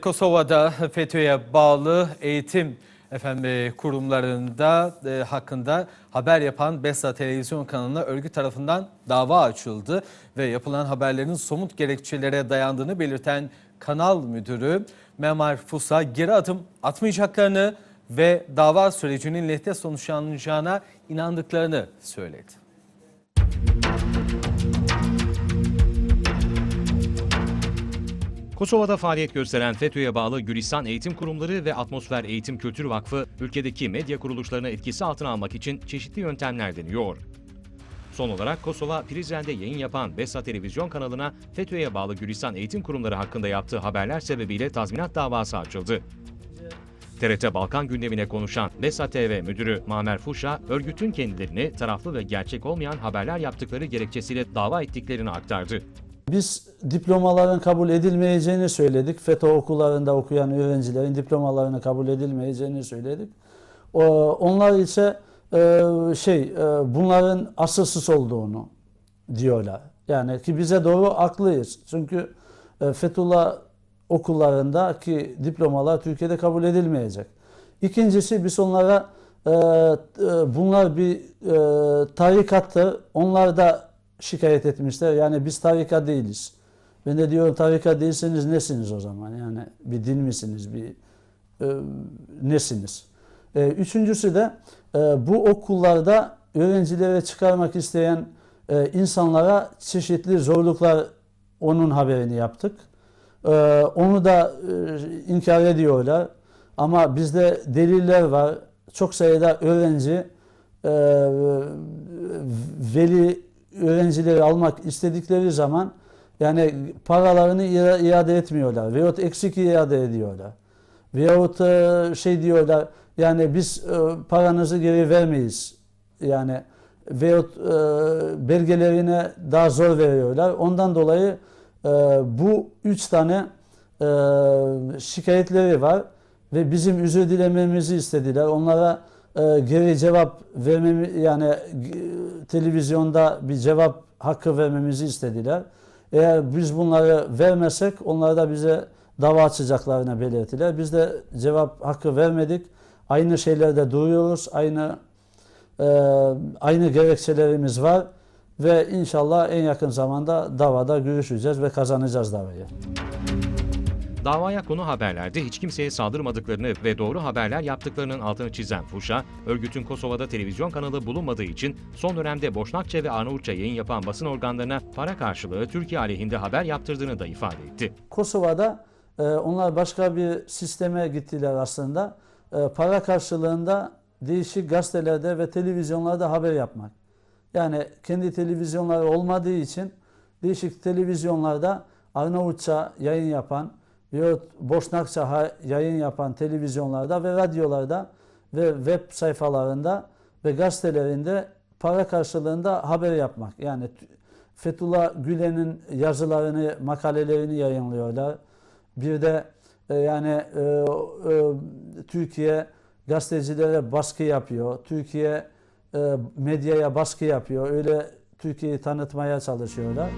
Kosova'da FETÖ'ye bağlı eğitim efendim kurumlarında e, hakkında haber yapan Besa televizyon kanalına örgüt tarafından dava açıldı ve yapılan haberlerin somut gerekçelere dayandığını belirten kanal müdürü Memar Fusa geri adım atmayacaklarını ve dava sürecinin lehte sonuçlanacağına inandıklarını söyledi. Kosova'da faaliyet gösteren FETÖ'ye bağlı Gülistan Eğitim Kurumları ve Atmosfer Eğitim Kültür Vakfı, ülkedeki medya kuruluşlarını etkisi altına almak için çeşitli yöntemler deniyor. Son olarak Kosova, Prizren'de yayın yapan Besa televizyon kanalına FETÖ'ye bağlı Gülistan Eğitim Kurumları hakkında yaptığı haberler sebebiyle tazminat davası açıldı. TRT Balkan gündemine konuşan Besa TV müdürü Mamer Fuşa, örgütün kendilerini taraflı ve gerçek olmayan haberler yaptıkları gerekçesiyle dava ettiklerini aktardı. Biz diplomaların kabul edilmeyeceğini söyledik. FETÖ okullarında okuyan öğrencilerin diplomalarını kabul edilmeyeceğini söyledik. Onlar ise e, şey e, bunların asılsız olduğunu diyorlar. Yani ki bize doğru haklıyız. Çünkü e, Fethullah okullarındaki diplomalar Türkiye'de kabul edilmeyecek. İkincisi biz onlara bunlar bir tarikattır. Onlar da şikayet etmişler. Yani biz tarika değiliz. Ben de diyorum tarika değilseniz nesiniz o zaman? Yani bir din misiniz? Bir e, nesiniz? E, üçüncüsü de e, bu okullarda öğrencilere çıkarmak isteyen e, insanlara çeşitli zorluklar onun haberini yaptık. E, onu da e, inkar ediyorlar. Ama bizde deliller var. Çok sayıda öğrenci e, veli öğrencileri almak istedikleri zaman yani paralarını ia- iade etmiyorlar veyahut eksik iade ediyorlar. Veyahut e, şey diyorlar yani biz e, paranızı geri vermeyiz. Yani veyahut e, belgelerine daha zor veriyorlar. Ondan dolayı bu üç tane şikayetleri var ve bizim özür dilememizi istediler. Onlara geri cevap vermemi yani e, televizyonda bir cevap hakkı vermemizi istediler. Eğer biz bunları vermesek onlar da bize dava açacaklarını belirttiler. Biz de cevap hakkı vermedik. Aynı şeylerde duruyoruz. Aynı e, aynı gerekçelerimiz var ve inşallah en yakın zamanda davada görüşeceğiz ve kazanacağız davayı. Davaya konu haberlerde hiç kimseye saldırmadıklarını ve doğru haberler yaptıklarının altını çizen Fuşa, örgütün Kosova'da televizyon kanalı bulunmadığı için son dönemde Boşnakça ve Arnavutça yayın yapan basın organlarına para karşılığı Türkiye aleyhinde haber yaptırdığını da ifade etti. Kosova'da e, onlar başka bir sisteme gittiler aslında. E, para karşılığında değişik gazetelerde ve televizyonlarda haber yapmak. Yani kendi televizyonları olmadığı için değişik televizyonlarda Arnavutça yayın yapan veyahut Boşnakça ha- yayın yapan televizyonlarda ve radyolarda ve web sayfalarında ve gazetelerinde para karşılığında haber yapmak. Yani Fethullah Gülen'in yazılarını, makalelerini yayınlıyorlar. Bir de e, yani e, e, Türkiye gazetecilere baskı yapıyor. Türkiye e, medyaya baskı yapıyor. Öyle Türkiye'yi tanıtmaya çalışıyorlar.